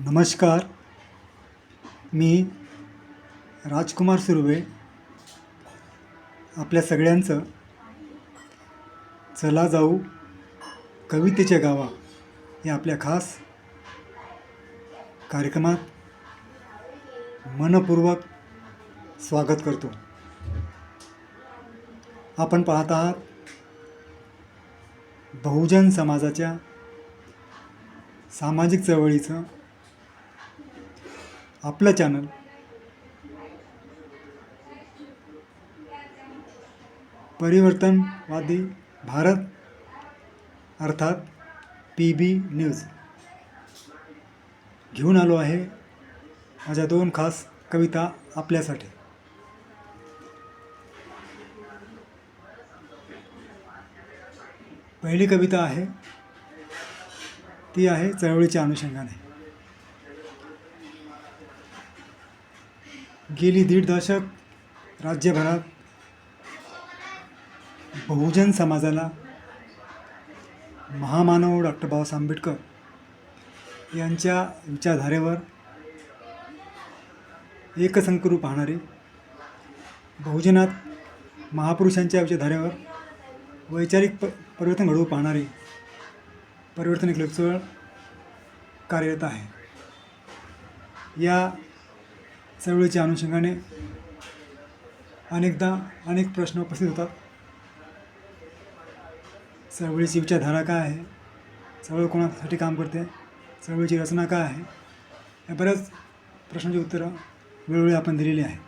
नमस्कार. मी राजकुमार सुर्वे. आपल्या सगळ्यांचं चला जाऊ कवितेच्या गावा या आपल्या खास कार्यक्रमात मनपूर्वक स्वागत करतो. आपण पाहत आहात बहुजन समाजाच्या सामाजिक चळवळीचं आपलं चॅनल परिवर्तनवादी भारत अर्थात पी बी न्यूज. घेऊन आलो आहे माझ्या दोन खास कविता आपल्यासाठी. पहिली कविता आहे ती आहे चळवळीच्या अनुषंगाने. गेली दीड दशक राज्यभरात बहुजन समाजाला महामानव डॉक्टर बाबासाहेब आंबेडकर यांच्या विचारधारेवर करू पाहणारे बहुजनात महापुरुषांच्या विचारधारेवर वैचारिक प परिवर्तन घडवू पाहणारी परिवर्तन एक लोकचळवळ कार्यरत आहे. या चळवळीच्या अनुषंगाने अनेकदा अनेक प्रश्न उपस्थित होतात. चळवळीची विचारधारा काय आहे? चळवळ कोणासाठी काम करते? चळवळीची रचना काय आहे? या बऱ्याच प्रश्नांची उत्तरं वेळोवेळी आपण दिलेली आहे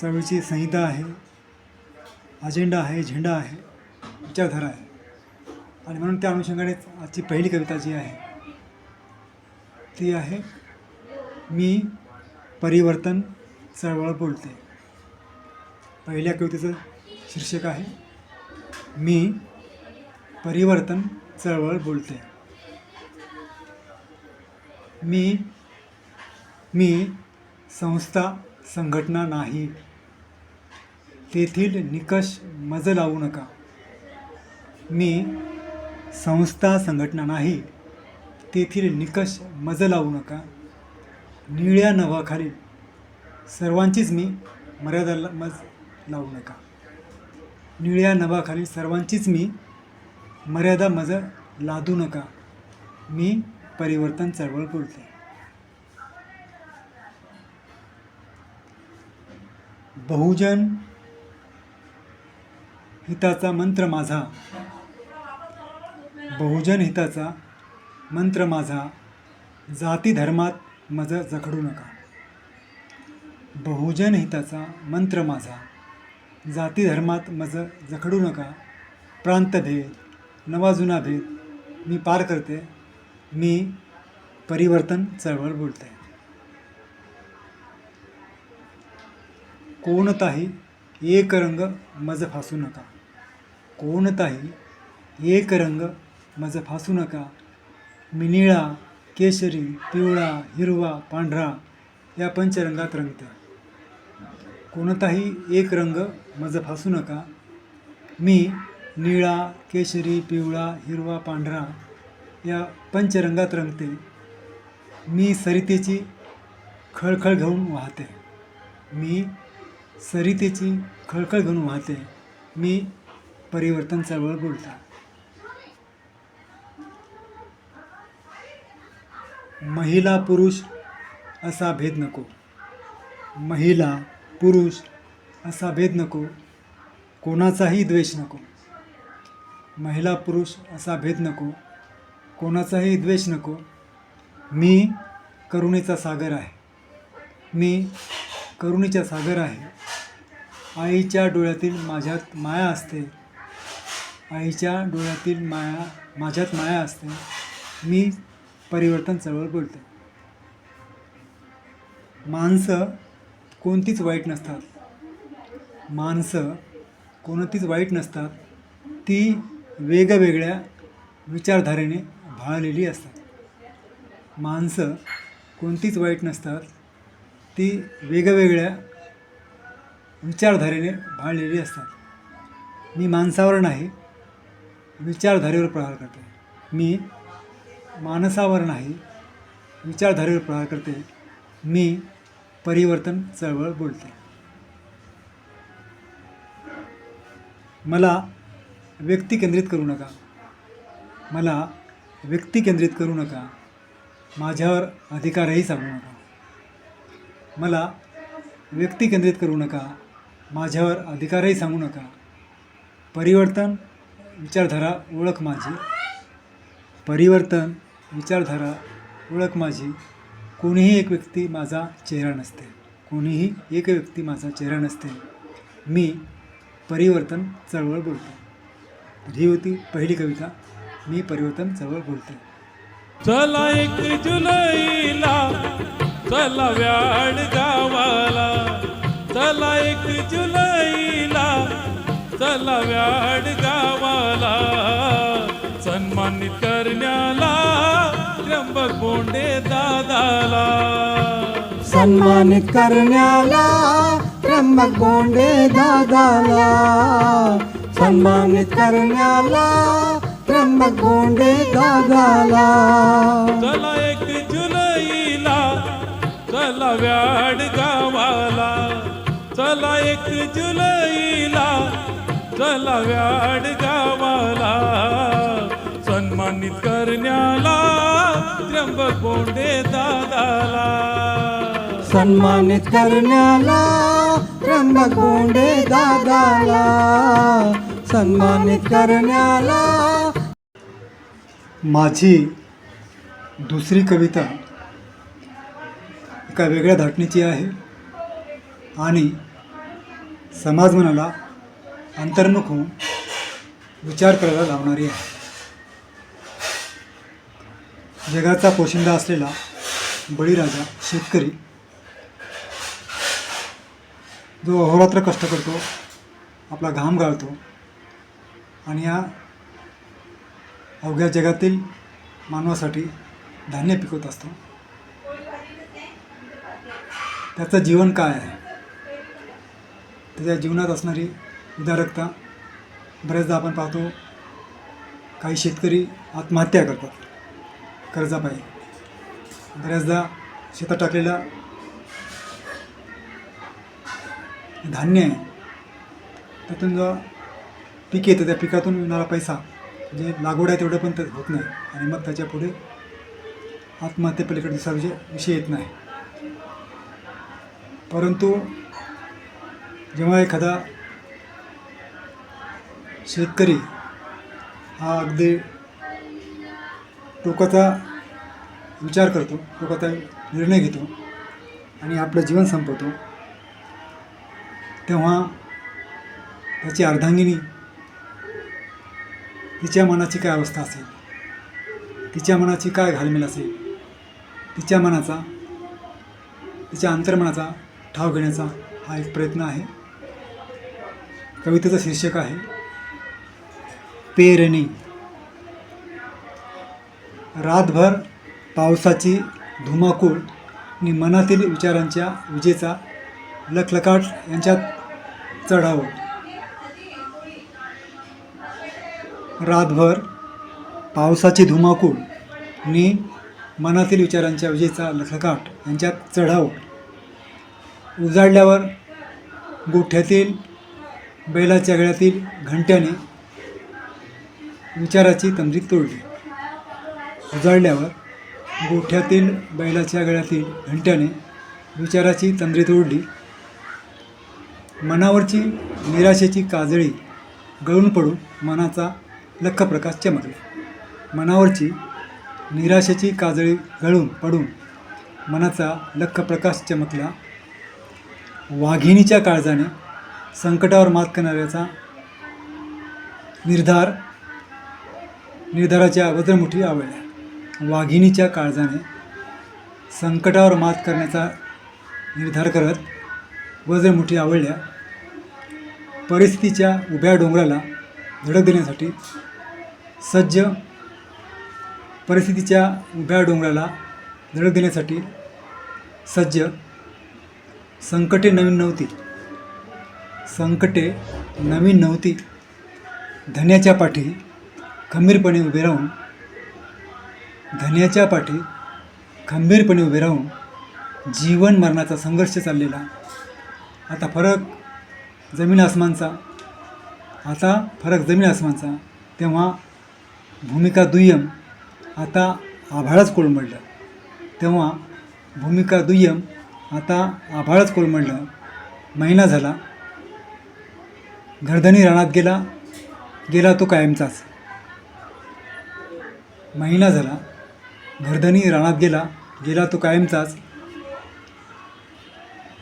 चळवळीची संहिता आहे अजेंडा आहे झेंडा आहे विचारधारा आहे. आणि म्हणून त्या अनुषंगानेच आजची पहिली कविता जी आहे ती आहे मी परिवर्तन चळवळ बोलते. पहिल्या कवितेचं शीर्षक आहे मी परिवर्तन चळवळ बोलते. मी मी संस्था संघटना नाही. तेथील निकष मज लावू नका. मी संस्था संघटना नाही. तेथील निकष मज लावू नका. निळ्या नवाखाली सर्वांचीच मी मर्यादा ला- मज लावू नका. निळ्या नभाखाली सर्वांचीच मी मर्यादा मज लादू नका. मी परिवर्तन चळवळ बोलते. बहुजन हिताचा मंत्र माझा. बहुजन हिताचा मंत्र माझा. जाती धर्मात मज जखडू नका. बहुजन हिताचा मंत्र माझा. जाती धर्मात मज जखडू नका. प्रांतभेद नवाजुना भेद मी पार करते. मी परिवर्तन चळवळ बोलते. कोणताही एक रंग मज फासू नका. कोणताही एक रंग मज फासू नका. मी निळा केशरी पिवळा हिरवा पांढरा या पंचरंगात रंगते. कोणताही एक रंग माझं फासू नका. मी निळा केशरी पिवळा हिरवा पांढरा या पंचरंगात रंगते. मी सरितेची खळखळ घेऊन वाहते. मी सरितेची खळखळ घेऊन वाहते. मी परिवर्तन चळवळ बोलता. महिला पुरुष असा भेद नको. महिला पुरुष असा भेद नको. कोणाचाही द्वेष नको. महिला पुरुष असा भेद नको. कोणाचाही द्वेष नको. मी करुणेचा सागर आहे. मी करुणेचा सागर आहे. आईच्या डोळ्यातील माझ्यात माया असते. आईच्या डोळ्यातील माया माझ्यात माया असते. मी परिवर्तन चळवळ बोलते माणसं कोणतीच वाईट नसतात. माणसं कोणतीच वाईट नसतात. ती वेगवेगळ्या विचारधारेने भाळलेली असतात. माणसं कोणतीच वाईट नसतात. ती वेगवेगळ्या विचारधारेने भाळलेली असतात. मी माणसावर नाही विचारधारेवर प्रहार करते मी माणसावर नाही विचारधारेवर प्रहार करते. मी परिवर्तन चळवळ बोलते. मला व्यक्ती केंद्रित करू नका. मला व्यक्ती केंद्रित करू नका. माझ्यावर अधिकारही सांगू नका. मला व्यक्ती केंद्रित करू नका. माझ्यावर अधिकारही सांगू नका. परिवर्तन विचारधारा ओळख माझी. परिवर्तन विचारधारा ओळख माझी. कोणीही एक व्यक्ती माझा चेहरा नसते. कोणीही एक व्यक्ती माझा चेहरा नसते. मी परिवर्तन चळवळ बोलतो. तर ही होती पहिली कविता? मी परिवर्तन चळवळ बोलते. चला एक जुलैला चला व्याड गावाला. चला एक जुलैला चला व्याड गावाला. सन्मानित करण्याला त्र्यंबक बोंडे दादाला. सन्मानित करण्याला त्र्यंबक गोंडे दादाला. सन्मानित करण्याला त्र्यंबक गोंडे दादाला. चला एक जुलैला चला व्याड गावाला. चला एक जुलैला चला व्याड गावाला. सन्मानित करण्याला त्र्यंबक बोंडे दादाला. सन्मानित करण्याला त्र्यंबक गोंडे दादाला. सन्मानित करण्याला. माझी दुसरी कविता एका वेगळ्या धाटणीची आहे. आणि समाज मनाला अंतर्मुख होऊन विचार करायला लावणारी आहे. जगाचा पोशिंदा असलेला बळीराजा शेतकरी. जो अहोरात्र कष्ट करतो आपला घाम गाळतो आणि या अवघ्या जगातील मानवासाठी धान्य पिकवत असतो. त्याचं जीवन काय आहे? त्याच्या जीवनात असणारी उदारकता बऱ्याचदा आपण पाहतो काही शेतकरी आत्महत्या करतात. कर्जापायी बऱ्याचदा शेतात टाकलेलं धान्य आहे. त्यातून जो पिक येतं त्या पिकातून मिळणारा पैसा जे लागवड आहे तेवढं पण ते होत नाही. आणि मग त्याच्या पुढे आत्महत्येपलीकडे दुसरा विषय विषय येत नाही. परंतु जेव्हा एखादा शेतकरी हा अगदी टोकाचा विचार करतो टोकाचा निर्णय घेतो आणि आपलं जीवन संपवतो. तेव्हा त्याची अर्धांगिनी तिच्या मनाची काय अवस्था असेल? तिच्या मनाची काय घालमेल असेल? तिच्या मनाचा तिच्या अंतर्मनाचा ठाव घेण्याचा हा एक प्रयत्न आहे. कवितेचं शीर्षक आहे पेरणी. रातभर पावसाची धुमाकूळ आणि मनातील विचारांच्या विजेचा लखलकाट यांच्यात चढावं. रातभर पावसाची धुमाकूळ आणि मनातील विचारांच्या विजेचा लखलकाट यांच्यात चढाव. उजाडल्यावर गोठ्यातील बैलाच्या गळ्यातील घंट्याने विचाराची तंद्री तोडली. उजाळल्यावर गोठ्यातील बैलाच्या गळ्यातील घंट्याने विचाराची तंद्री तोडली. मनावरची निराशेची काजळी गळून पडून मनाचा लख प्रकाश चमकला. मनावरची निराशेची काजळी गळून पडून मनाचा लख प्रकाश चमकला. वाघिणीच्या काळजाने संकटावर मात करणाऱ्याचा निर्धार निर्धाराच्या वज्रमुठी आवडल्या वाघिणीच्या काळजाने संकटावर मात करण्याचा निर्धार करत वज्रमुठी आवडल्या परिस्थितीच्या उभ्या डोंगराला धडक देण्यासाठी सज्ज परिस्थितीच्या उभ्या डोंगराला धडक देण्यासाठी सज्ज संकटे नवीन नव्हती. संकटे नवीन नव्हती. धन्याच्या पाठी खंबीरपणे उभे राहून धन्याच्या पाठी खंबीरपणे उभे राहून जीवन मरणाचा संघर्ष चाललेला. आता फरक जमीन आसमानचा. आता फरक जमीन आसमानचा. तेव्हा भूमिका दुय्यम आता आभाळच कोलमडलं तेव्हा भूमिका दुय्यम आता आभाळच कोलमडलं महिना झाला. घरधनी रानात गेला. गेला तो कायमचाच. महिना झाला. घरधनी रानात गेला गेला तो कायमचाच.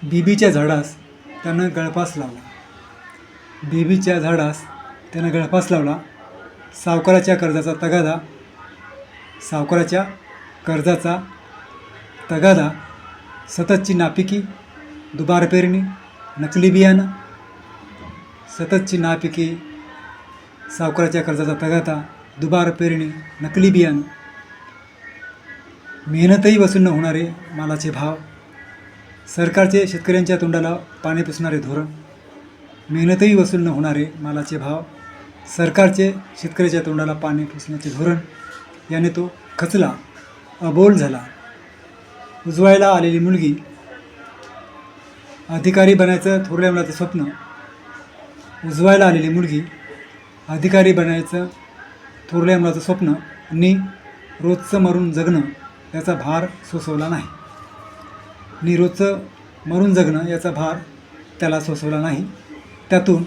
बीबीच्या झाडास त्यानं गळफास लावला. बीबीच्या झाडास त्यानं गळफास लावला. सावकाराच्या कर्जाचा तगादा सावकाराच्या कर्जाचा तगादा सततची नापिकी दुबार पेरणी नकली बियाणं सततची नापिकी सावकाराच्या कर्जाचा तगादा दुबार पेरणी नकली बियाणं. मेहनतही वसूल न होणारे मालाचे भाव सरकारचे शेतकऱ्यांच्या तोंडाला पाणी पुसणारे धोरण मेहनतही वसूल न होणारे मालाचे भाव सरकारचे शेतकऱ्याच्या तोंडाला पाणी पुसण्याचे धोरण याने तो खचला अबोल झाला. उजवायला आलेली मुलगी अधिकारी बनायचं थोरल्या मुलाचं स्वप्न उजवायला आलेली मुलगी अधिकारी बनायचं थोरल्या मुलाचं स्वप्न आणि रोजचं मरून जगणं याचा भार सोसवला नाही. निरोचं मरून जगणं याचा भार त्याला सोसवला नाही. त्यातून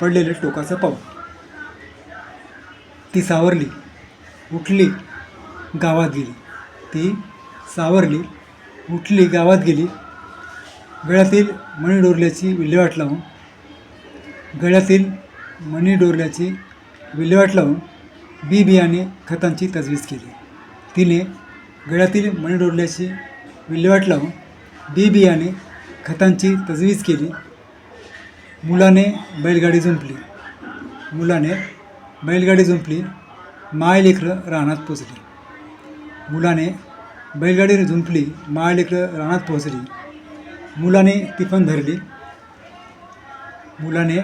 पडलेले टोकाचं पाऊल. ती सावरली उठली गावात गेली. ती सावरली उठली गावात गेली. गळ्यातील मणी डोरल्याची विल्हेवाट लावून गळ्यातील मणी डोरल्याची विल्हेवाट लावून बी बियाणे खतांची तजवीज केली. तिने गळ्यातील मणी डोरल्याची विल्हेवाट लावून बी बियाणे खतांची तजवीज केली. मुलाने बैलगाडी जुंपली मुलाने बैलगाडी जुंपली माय लेकरं रानात पोचली. मुलाने बैलगाडी झुंपली माय लेकरं रानात पोहोचली मुलाने टिफन धरली. मुलाने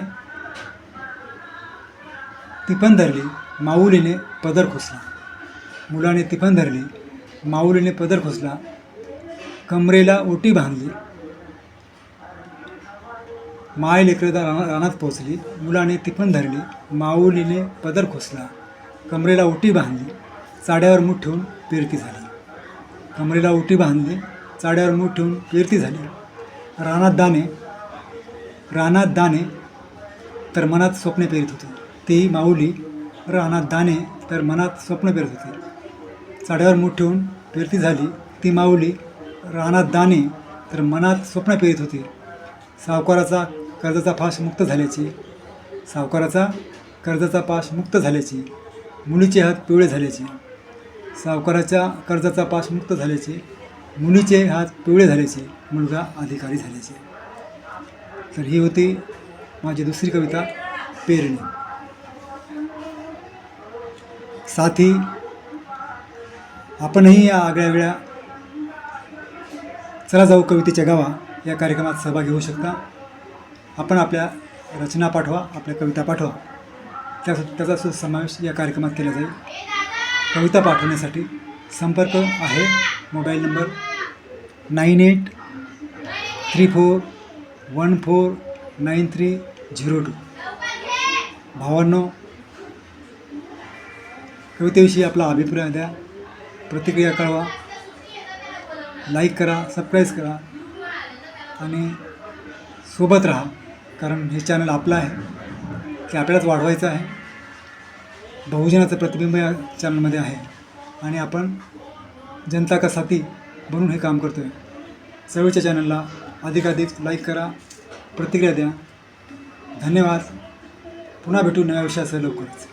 टिफन धरली माऊलीने पदर खोसला. मुलाने टिफन धरली. माऊलीने पदर खोसला कमरेला ओटी बांधली. माय लेकरदा रानात पोचली मुलाने तिफन धरली. माऊलीने पदर खोसला. कमरेला ओटी बांधली. चाड्यावर मूठ ठेवून पेरती झाली. कमरेला ओटी बांधली. चाड्यावर मूठ ठेवून पेरती झाली. रानात दाणे रानात दाणे तर मनात स्वप्ने पेरत होते. ती माऊली रानात दाणे तर मनात स्वप्न पेरत होती. चढ्यावर मूठ ठेवून पेरती झाली. ती माऊली रानात दाणे तर मनात स्वप्न पेरीत होती. सावकाराचा कर्जाचा फाश मुक्त झाल्याची. सावकाराचा कर्जाचा पाश मुक्त झाल्याची. मुलीचे हात पिवळे झाल्याचे. सावकाराच्या कर्जाचा पाश मुक्त झाल्याचे. मुलीचे हात पिवळे झाल्याचे. मुलगा अधिकारी झाल्याचे. तर ही होती माझी दुसरी कविता पेरणी. साथी आपणही या आगळ्या वेळा चला जाऊ कवितेच्या गावा. या कार्यक्रमात सहभागी होऊ शकता. आपण आपल्या रचना पाठवा आपल्या कविता पाठवा. त्या त्याचा सुद्धा समावेश या कार्यक्रमात केला जाईल. कविता पाठवण्यासाठी संपर्क आहे. Mobile number nine eight three four one four nine three zero two. भावांनो कवितेविषयी आपला अभिप्राय द्या. प्रतिक्रिया कळवा. लाईक करा सबस्क्राईब करा आणि सोबत राहा. कारण हे चॅनल आपलं आहे ते आपल्यालाच वाढवायचं आहे. बहुजनाचं प्रतिबिंब या चॅनलमध्ये आहे. आणि आपण जनता का साथी बनून हे काम करतो आहे चळवळीच्या चॅनलला अधिकाधिक लाईक करा प्रतिक्रिया द्या. धन्यवाद. पुन्हा भेटू नव्या विषयासह लवकरच.